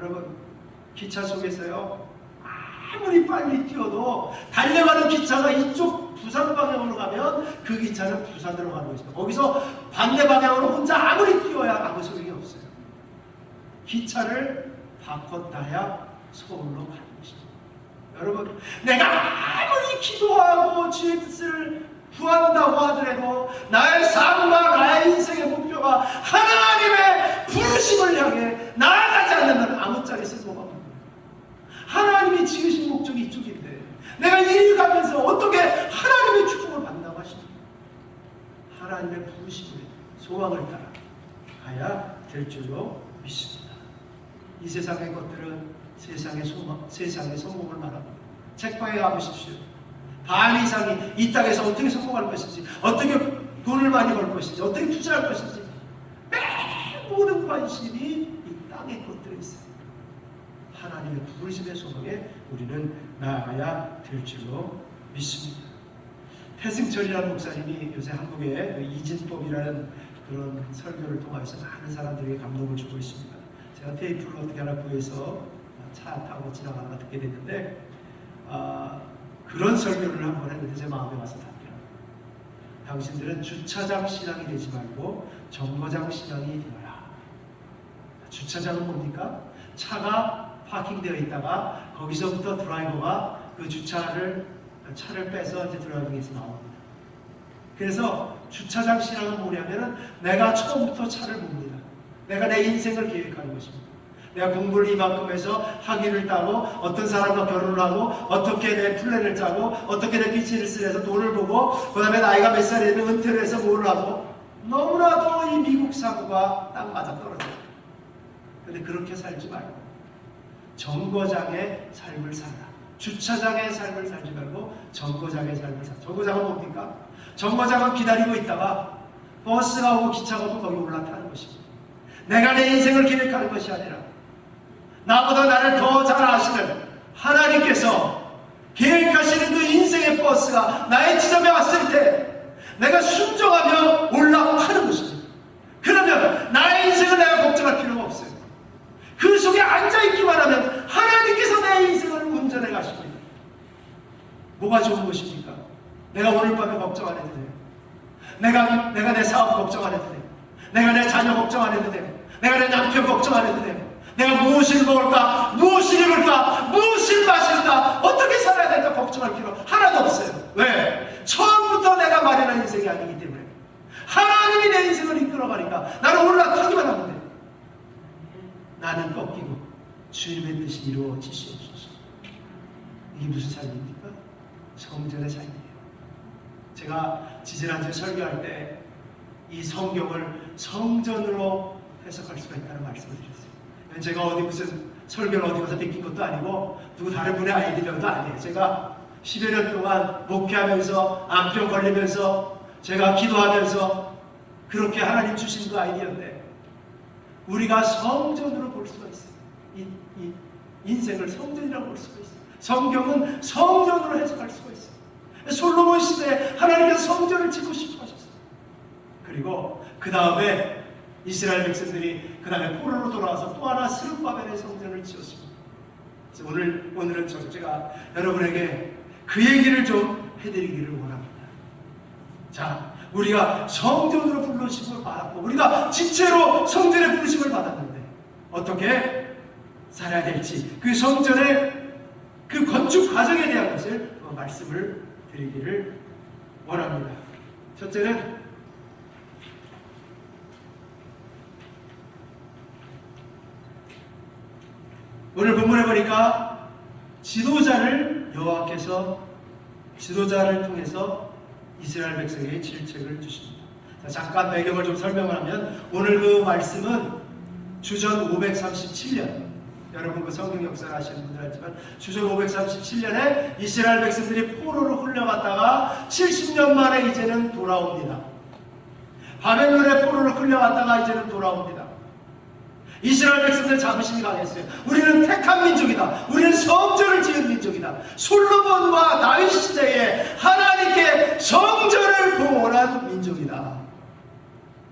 여러분 기차 속에서요 아무리 빨리 뛰어도 달려가는 기차가 이쪽 부산 방향으로 가면 그 기차는 부산으로 가는 것입니다. 거기서 반대 방향으로 혼자 아무리 뛰어야 아무 소용이 없어요. 기차를 바꿨다야 서울로 가는 것입니다. 여러분, 내가 아무리 기도하고 뜻을 구한다고 하더라도 나의 삶과 나의 인생의 목표가 하나님의 부르심을 향해 나아가지 않는다면 아무 짝에 쓸모가 없는 거예요. 하나님이 지으신 목적이 이쪽인데 내가 일 가면서 어떻게 하나님의 축복을 받는다고 하십니까? 하나님의 부르심을 소망을 따라 가야 될 줄로 믿습니다. 이 세상의 것들은 세상의 소망, 세상의 성공을 말합니다. 책방에 가보십시오. 반 이상이 이 땅에서 어떻게 성공할 것인지, 어떻게 돈을 많이 벌 것인지, 어떻게 투자할 것인지, 맨 모든 관심이 이 땅의 것들에 있어요. 하나님의 부르심의 소망에 우리는 나아가야 될 줄로 믿습니다. 태승철이라는 목사님이 요새 한국에 그 이진법이라는 그런 설교를 통해서 많은 사람들에게 감동을 주고 있습니다. 제가 테이프를 어떻게 하나 구해서 차 타고 지나가다가 듣게 됐는데 아, 그런 설교를 한 번 했는데 제 마음에 와서 답변합니다. 당신들은 주차장 신앙이 되지 말고 정거장 신앙이 되어라. 주차장은 뭡니까? 차가 파킹되어 있다가 거기서부터 드라이버가 그 주차를 차를 빼서 이제 드라이빙에서 나옵니다. 그래서 주차장 신앙은 뭐냐면은 내가 처음부터 차를 봅니다. 내가 내 인생을 계획하는 것입니다. 내가 공부를 이만큼 해서 학위를 따고 어떤 사람과 결혼을 하고 어떻게 내 플랜을 짜고 어떻게 내 비즈니스를 해서 돈을 보고 그 다음에 나이가 몇 살이 되면 은퇴를 해서 뭘 하고 너무나도 이 미국 사고가 딱 맞아 떨어져요. 근데 그렇게 살지 말고 정거장의 삶을 살아라. 주차장의 삶을 살지 말고 정거장의 삶을 살아. 정거장은 뭡니까? 정거장은 기다리고 있다가 버스가 오고 기차가 오고 거기 올라타는 것입니다. 내가 내 인생을 계획하는 것이 아니라 나보다 나를 더 잘 아시는 하나님께서 계획하시는 그 인생의 버스가 나의 지점에 왔을 때 내가 순종하며 올라가는 것입니다. 그러면 나의 인생을 내가 걱정할 필요가 없어요. 그 속에 앉아있기만 하면 하나님께서 내 인생을 운전해 가십니다. 뭐가 좋은 것입니까? 내가 오늘 밤에 걱정 안 해도 돼요. 내가, 내가 내 사업 걱정 안 해도 돼요. 내가 내 자녀 걱정 안 해도 돼요. 내가 내 남편 걱정 안 해도 돼요. 내가 무엇을 먹을까? 무엇을 입을까? 무엇을 마실까? 어떻게 살아야 될까? 걱정할 필요 하나도 없어요. 왜? 처음부터 내가 마련한 인생이 아니기 때문에. 하나님이 내 인생을 이끌어가니까 나는 올라타기만 돼. 나는 꺾이고 주님의 뜻이 이루어지시옵소서. 이게 무슨 삶입니까? 성전의 삶이에요. 제가 지지난주에 설교할 때 이 성경을 성전으로 해석할 수가 있다는 말씀을 드렸어요. 제가 어디 무슨 설교를 어디 가서 베낀 것도 아니고 누구 다른 분의 아이디어도 아니에요. 제가 10여 년 동안 목회하면서 암병 걸리면서 제가 기도하면서 그렇게 하나님 주신 그 아이디어인데 우리가 성전으로 볼 수가 있어요. 이, 이 인생을 성전이라고 볼 수가 있어요. 성경은 성전으로 해석할 수가 있어요. 솔로몬 시대에 하나님께서 성전을 짓고 싶어 하셨어요. 그리고 그 다음에 이스라엘 백성들이 그 다음에 포로로 돌아와서 또 하나 스룹바벨의 성전을 지었습니다. 그래서 오늘, 오늘은 저, 제가 여러분에게 그 얘기를 좀 해드리기를 원합니다. 자, 우리가 성전으로 불러심을 받았고, 우리가 지체로 성전의 부르심을 받았는데, 어떻게 살아야 될지, 그 성전의 그 건축 과정에 대한 것을 어, 말씀을 드리기를 원합니다. 첫째는 오늘 본문에 보니까 지도자를 여호와께서 지도자를 통해서 이스라엘 백성에게 질책을 주십니다. 자, 잠깐 배경을 좀 설명을 하면 오늘 그 말씀은 주전 537년 여러분 그 성경 역사를 아시는 분들 알지만 주전 537년에 이스라엘 백성들이 포로로 흘려갔다가 70년 만에 이제는 돌아옵니다. 바벨론의 포로로 끌려갔다가 이제는 돌아옵니다. 이스라엘 백성들 자부심이 강했어요. 우리는 택한 민족이다. 우리는 성전을 지은 민족이다. 솔로몬과 다윗 시대에 하나님께 성전을 봉헌한 민족이다.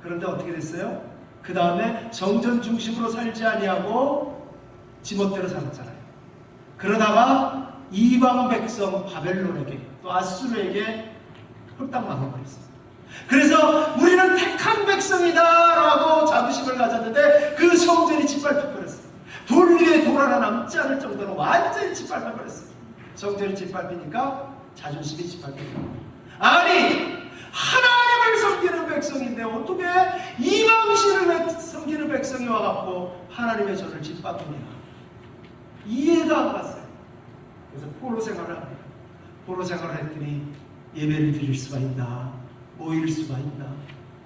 그런데 어떻게 됐어요? 그 다음에 성전 중심으로 살지 아니하고 지멋대로 살았잖아요. 그러다가 이방 백성 바벨론에게 또 아수르에게 홀딱 망해버렸어요. 그래서 우리는 택한 백성이다라고 자부심을 가졌는데 그 성전이 짓밟혀버렸어요. 돌 위에 돌 하나 남지 않을 정도로 완전히 짓밟혀버렸어요. 성전이 짓밟히니까 자존심이 짓밟혀요. 아니 하나님을 섬기는 백성인데 어떻게 이방신을 섬기는 백성이 와갖고 하나님의 전을 짓밟느냐 이해가 안 갔어요. 그래서 포로 생활을 합니다. 포로 생활을 했더니 예배를 드릴 수가 있나 모일 수가 있나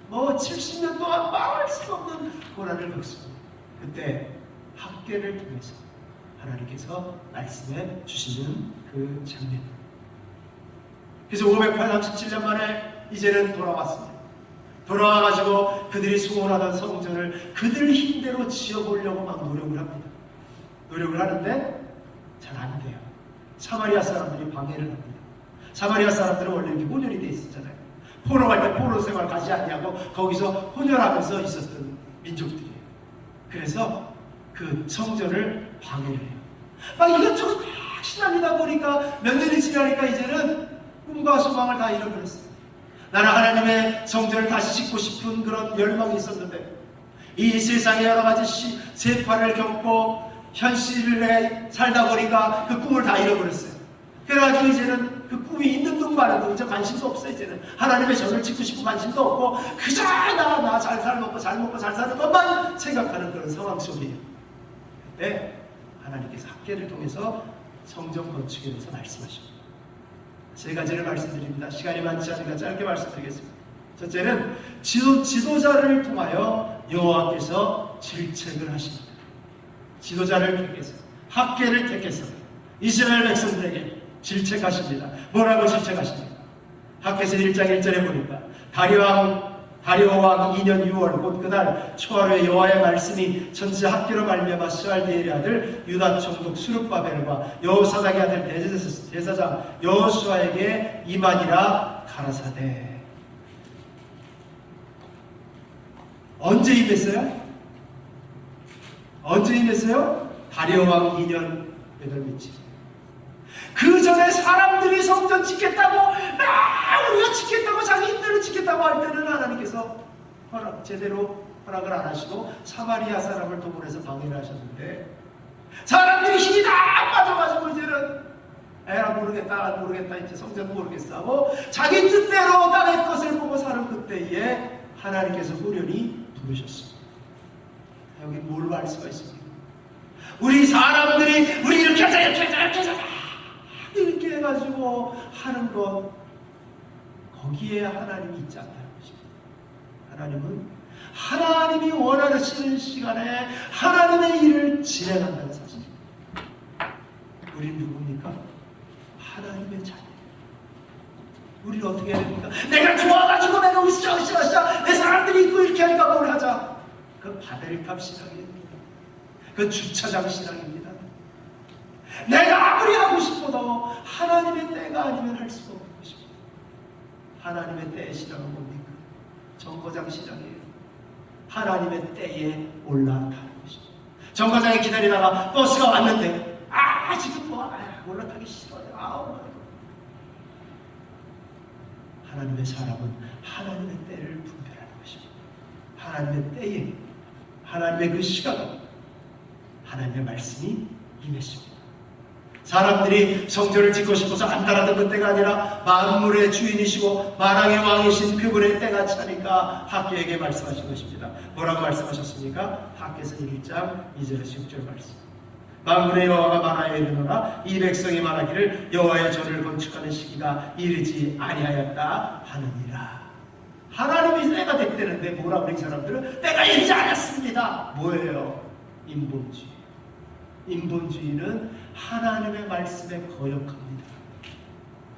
뭐 70년 동안 말할 수 없는 고난을 겪습니다. 그때 학계를 통해서 하나님께서 말씀해 주시는 그 장면. 그래서 587년 만에 이제는 돌아왔습니다. 돌아와가지고 그들이 수원하던 성전을 그들 힘대로 지어보려고 막 노력을 합니다. 노력을 하는데 잘 안 돼요. 사마리아 사람들이 방해를 합니다. 사마리아 사람들은 원래 이렇게 혼혈이 돼 있었잖아요. 포로 갈때 포로 생활 가지 않냐고 거기서 혼혈하면서 있었던 민족들이에요. 그래서 그 성전을 방해를 해요. 막 이것저것 막 신앙이다 보니까 몇 년이 지나니까 이제는 꿈과 소망을 다 잃어버렸어요. 나는 하나님의 성전을 다시 짓고 싶은 그런 열망이 있었는데 이 세상에 여러 가지 시, 세파를 겪고 현실에 살다 보니까 그 꿈을 다 잃어버렸어요. 그래가지고 이제는 그 꿈이 있는 둥마는 이제 관심도 없어요. 이제는 하나님의 전을 짓고 싶은 관심도 없고 그저 나 나 잘 살먹고 잘 먹고 잘 사는 것만 생각하는 그런 상황 속이에요. 그때 하나님께서 학계를 통해서 성전 건축에 대해서 말씀하십니다. 세 가지를 말씀드립니다. 시간이 많지 않으니까 짧게 말씀드리겠습니다. 첫째는 지도, 지도자를 통하여 여호와께서 질책을 하십니다. 지도자를 택해서 학계를 택해서 이스라엘 백성들에게 질책하십니다. 뭐라고 질책하십니까? 학계서 1장 1절에 보니까 다리왕 다리오왕 2년 6월 곧 그날 초하루에 여호와의 말씀이 전체 학교로 말미암아 스알디엘의 아들 유다 총독 수르바벨과 여호사닥의 아들 대사장 여호수아에게 이만이라 가라사대 언제 임했어요? 언제 임했어요? 다리오왕 2년 8며칠 그 전에 사람들이 성전 짓겠다고 아 우리가 짓겠다고 자기 힘대로 짓겠다고 할 때는 하나님께서 허락 제대로 허락을 안 하시고 사마리아 사람을 동원해서 방해를 하셨는데 사람들이 힘이 다 빠져가지고 이제는 에라 모르겠다 모르겠다 이제 성전 모르겠어 하고 자기 뜻대로 땅의 것을 보고 사는 그때에 하나님께서 후련히 부르셨습니다. 여기 뭘로 알 수가 있습니까? 우리 사람들이 우리 이렇게 하자 이렇게 하자 이렇게 하자 가지고 하는 것 거기에 하나님이 있지 않다는 것입니다. 하나님은 하나님이 원하시는 시간에 하나님의 일을 진행한다는 사실입니다. 우리는 누굽니까? 하나님의 자녀. 우리는 어떻게 해야 됩니까? 내가 좋아가지고 내가 으쌰 으쌰 으쌰 내 사람들이 있고 이렇게 하니까 뭘 하자. 그 바벨탑 신앙입니다. 그 주차장 신앙입니다. 내가 아무리 하고 싶어도 하나님의 때가 아니면 할 수가 없는 것입니다. 하나님의 때의 신앙은 뭡니까? 정거장 신앙이에요. 하나님의 때에 올라타는 것입니다. 정거장에 기다리다가 버스가 왔는데 아 지금 뭐 아, 올라타기 싫어요. 아우 하나님의 사람은 하나님의 때를 분별하는 것입니다. 하나님의 때에 하나님의 그 시간 하나님의 말씀이 임했습니다. 사람들이 성전을 짓고 싶어서 안달하던 그때가 아니라 만물의 주인이시고 만왕의 왕이신 그분의 때가 차니까 학계에게 말씀하신 것입니다. 뭐라고 말씀하셨습니까? 학계서 1장 2절에서 6절 말씀. 만군의 여호와가 말하여 이르노라 이 백성이 말하기를 여호와의 전을 건축하는 시기가 이르지 아니하였다 하느니라. 하나님이 때가 됐다는데 뭐라고 이 사람들은 때가 이르지 않았습니다. 뭐예요? 인본주의. 인본주의는 하나님의 말씀에 거역합니다.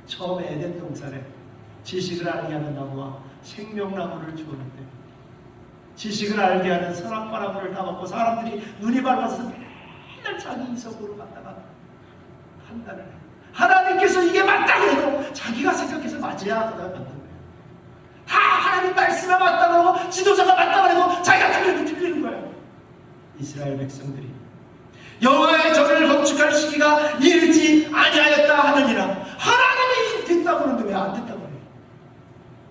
처음에 에덴 동산에 지식을 알게 하는 나무와 생명나무를 주었는데 지식을 알게 하는 선악과 나무를 다 먹고 사람들이 눈이 밝아서 맨날 자기 이성으로 갔다가 판단을 해요. 하나님께서 이게 맞다 그래도 자기가 생각해서 맞아야 그다음 맞는 거예요. 다 하나님 말씀에 맞다 그러고 지도자가 맞다 그래도 자기가 틀리면 틀리는 거예요. 이스라엘 백성들이 여호와의 절을 건축할 시기가 이르지 아니하였다 하느니라 하나님이 됐다고 그러는데 왜 안 됐다고 그래요?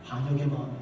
반역의 마음이지